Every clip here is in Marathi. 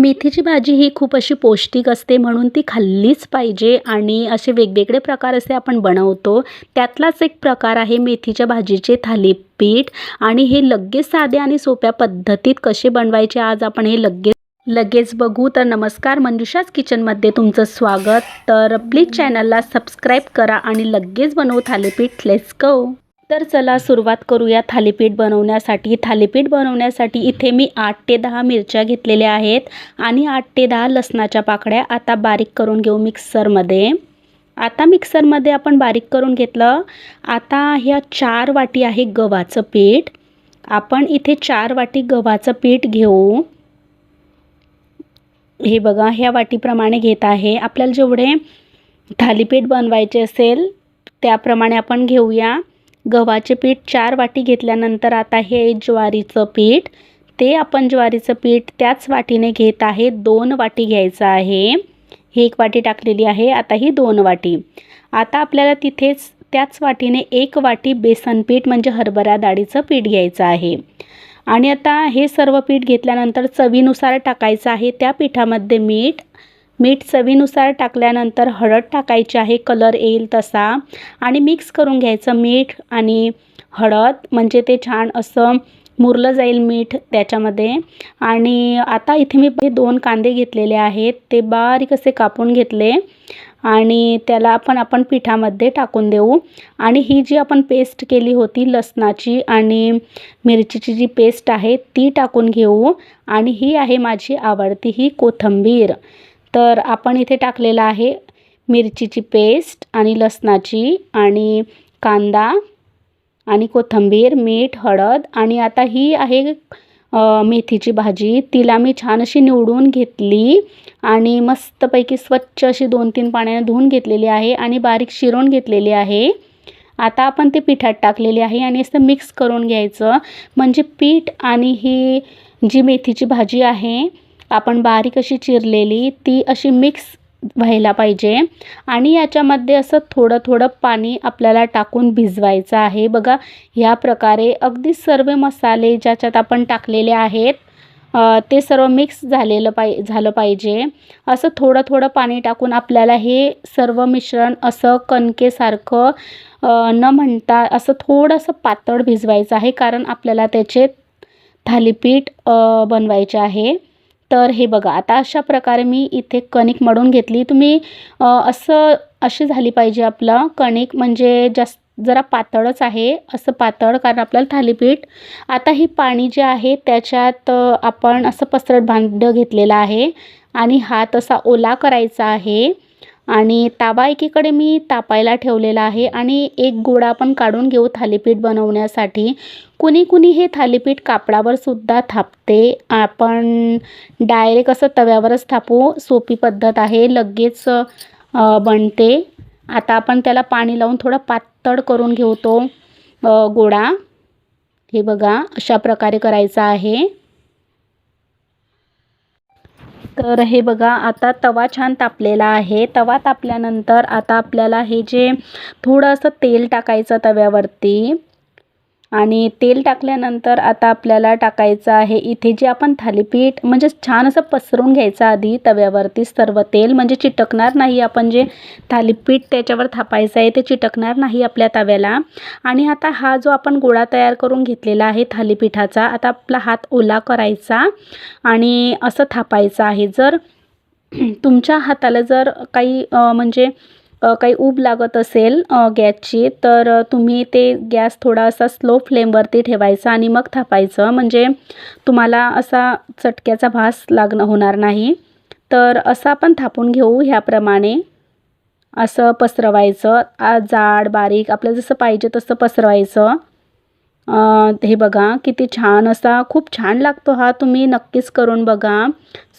मेथीची भाजी ही खूप अशी पौष्टिक असते म्हणून ती खाल्लीच पाहिजे आणि असे वेगवेगळे प्रकार असे आपण बनवतो. त्यातलाच एक प्रकार आहे मेथीच्या भाजीचे थालीपीठ आणि हे लगेच साध्या आणि सोप्या पद्धतीत कसे बनवायचे आज आपण हे लगेच लगेच बघू. तर नमस्कार मंजुषाच किचनमध्ये तुमचं स्वागत. तर प्लीज चॅनलला सबस्क्राईब करा आणि लगेच बनवू थालीपीठ. Let's go. तर चला सुरुवात करूया थालीपीठ बनवण्यासाठी. थालीपीठ बनवण्यासाठी इथे मी आठ ते दहा मिरच्या घेतलेल्या आहेत आणि आठ ते दहा लसणाच्या पाकळ्या आता बारीक करून घेऊ मिक्सरमध्ये. आता मिक्सरमध्ये आपण बारीक करून घेतलं. आता ह्या चार वाटी आहे गव्हाचं पीठ. आपण इथे चार वाटी गव्हाचं पीठ घेऊ. हे बघा ह्या वाटीप्रमाणे घेत आहे. आपल्याला जेवढे थालीपीठ बनवायचे असेल त्याप्रमाणे आपण घेऊया. गव्हाचे पीठ चार वाटी घेतल्यानंतर आता हे ज्वारीचं पीठ ते आपण ज्वारीचं पीठ त्याच वाटीने घेत आहे. दोन वाटी घ्यायचं आहे. ही एक वाटी टाकलेली आहे. आता ही दोन वाटी. आता आपल्याला तिथेच त्याच वाटीने एक वाटी बेसन पीठ म्हणजे हरभरा डाळीचं पीठ घ्यायचं आहे. आणि आता हे सर्व पीठ घेतल्यानंतर चवीनुसार टाकायचं आहे. त्या पिठामध्ये मीठ मीठ चवीनुसार टाकल्यानंतर हळद टाकायची आहे कलर येईल तसा. आणि मिक्स करून घ्यायचं मीठ आणि हळद म्हणजे ते छान असं मुरलं जाईल मीठ त्याच्यामध्ये. आणि आता इथे मी दोन कांदे घेतलेले आहेत ते बारीक असे कापून घेतले. आणि त्याला आपण आपण पिठामध्ये टाकून देऊ. आणि ही जी आपण पेस्ट केली होती लसणाची आणि मिरचीची जी पेस्ट आहे ती टाकून घेऊ. आणि ही आहे माझी आवडती ही कोथिंबीर. तर आपण इथे टाकलेलं आहे मिरचीची पेस्ट आणि लसणाची आणि कांदा आणि कोथिंबीर मीठ हळद आणि आता ही आहे मेथीची भाजी. तिला मी छान अशी निवडून घेतली आणि मस्तपैकी स्वच्छ अशी दोन तीन पाण्याने धुवून घेतलेली आहे आणि बारीक शिरून घेतलेली आहे. आता आपण ते पिठात टाकलेली आहे आणि असं मिक्स करून घ्यायचं. म्हणजे पीठ आणि ही जी मेथीची भाजी आहे आपण बारीक अशी चिरलेली ती अशी मिक्स व्हायला पाहिजे. आणि याच्यामध्ये असं थोडं थोडं पाणी आपल्याला टाकून भिजवायचं आहे. बघा ह्या प्रकारे अगदी सर्व मसाले ज्याच्यात आपण टाकलेले आहेत ते सर्व मिक्स झालेलं पाय झालं पाहिजे. असं थोडं थोडं पाणी टाकून आपल्याला हे सर्व मिश्रण असं कणकेसारखं न म्हणता असं थोडंसं पातळ भिजवायचं आहे. कारण आपल्याला त्याचे थालीपीठ बनवायचे आहे. तर हे बघा आता अशा प्रकारे मी इथे कणिक मळून घेतली. तुम्ही असं अशी झाली पाहिजे आपलं कणिक. म्हणजे जास्त जरा पातळच आहे असं पातळ कारण आपल्याला थालीपीठ. आता हे पाणी जे आहे त्याच्यात आपण असं पसरट भांडं घेतलेलं आहे. आणि हात असा ओला करायचा आहे. आणि तावा एकीकडे मी तापायला ठेवलेला आहे आणि एक गोळा आपण काढून घेऊ थालीपीठ बनवण्यासाठी. कुणी कुणी हे थालीपीठ कापडावर सुद्धा थापते. आपण डायरेक्ट असं तव्यावरच थापू. सोपी पद्धत आहे. लगेच बनते. आता आपण त्याला पाणी लावून थोडं पातळ करून घेऊ तो गोळा. हे बघा अशा प्रकारे करायचा आहे. तर हे बघा आता तवा छान तापलेला आहे. तवा तापल्यानंतर आता आपल्याला हे जे थोडंसं तेल टाकायचं तव्यावरती आणि तेल टाकल्यानंतर आता आपल्याला टाकायचं आहे इथे जे आपण थालीपीठ म्हणजे छान असं पसरून घ्यायचं आधी तव्यावरती सर्व तेल म्हणजे चिटकणार नाही आपण जे थालीपीठ त्याच्यावर थापायचं आहे ते चिटकणार नाही आपल्या तव्याला. आणि आता हा जो आपण गोळा तयार करून घेतलेला आहे थालीपीठाचा आता आपला हात ओला करायचा आणि असं थापायचं आहे. जर तुमच्या हाताला जर काही म्हणजे काही ऊब लागत असेल गॅसची तर तुम्ही ते गॅस थोडासा स्लो फ्लेमवरती ठेवायचा आणि मग थापायचं. म्हणजे तुम्हाला असा चटक्याचा भास लागणं होणार नाही. तर असं आपण थापून घेऊ ह्याप्रमाणे. असं पसरवायचं. जाड बारीक आपल्याला जसं पाहिजे तसं पसरवायचं. हे बघा किती छान असा खूप छान लागतो हा. तुम्ही नक्कीच करून बघा.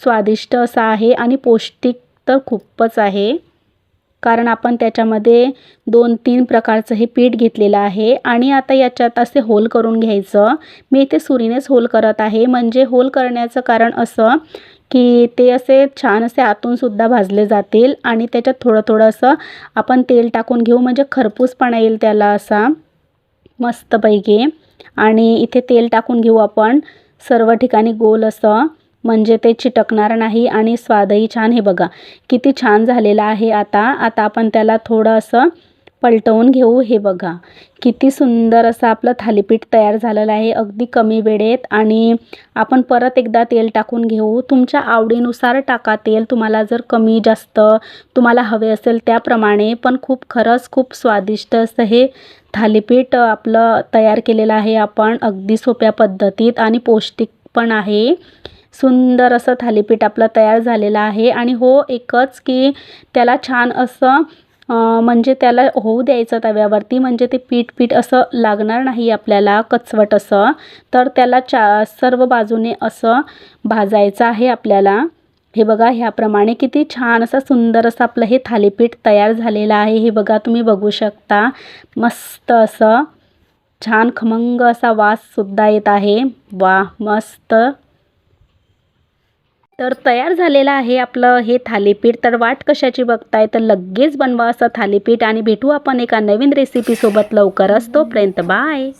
स्वादिष्ट असा आहे आणि पौष्टिक तर खूपच आहे. कारण आपण त्याच्यामध्ये दोन तीन प्रकारचं हे पीठ घेतलेलं आहे. आणि आता याच्यात असे होल करून घ्यायचं. मी इथे सुरीनेच होल करत आहे. म्हणजे होल करण्याचं कारण असं की ते असे छान असे आतूनसुद्धा भाजले जातील. आणि त्याच्यात थोडं थोडं असं आपण तेल टाकून घेऊ. म्हणजे खरपूसपणा येईल त्याला असा मस्तपैकी. आणि इथे तेल टाकून घेऊ आपण. सर्व ठिकाणी गोल असं. म्हणजे ते चिटकणार नाही आणि स्वादही छान हे बघा. किती छान झालेलं आहे आता. आता आपण त्याला थोडं असं पलटवून घेऊ हे बघा. किती सुंदर असं आपलं थालीपीठ तयार झालेलं आहे. अगदी कमी वेळेत आणि आपण परत एकदा तेल टाकून घेऊ. तुमच्या आवडीनुसार टाका तेल. तुम्हाला जर कमी जास्त तुम्हाला हवे असेल त्याप्रमाणे. पण खूप खरंच खूप स्वादिष्ट असं हे थालीपीठ आपलं तयार केलेलं आहे आपण. अगदी सोप्या पद्धतीत आणि पौष्टिक पण आहे. सुंदर असं थालीपीठ आपलं तयार झालेलं आहे. आणि हो एकच की त्याला छान असं म्हणजे त्याला होऊ द्यायचं तव्यावरती म्हणजे ते पीठ पीठ असं लागणार नाही आपल्याला कचवट असं. तर त्याला चा सर्व बाजूने असं भाजायचं आहे आपल्याला. हे बघा ह्याप्रमाणे किती छान असं सुंदर असं आपलं हे थालीपीठ तयार झालेलं आहे. हे बघा तुम्ही बघू शकता. मस्त असं छान खमंग असा वाससुद्धा येत आहे. वा मस्त. तर तयार झालेलं आहे आपलं हे थालीपीठ. तर वाट कशाची बघताय? तर लगेच बनवा असं थालीपीठ आणि भेटू आपण एका नवीन रेसिपीसोबत लवकरच. तोपर्यंत बाय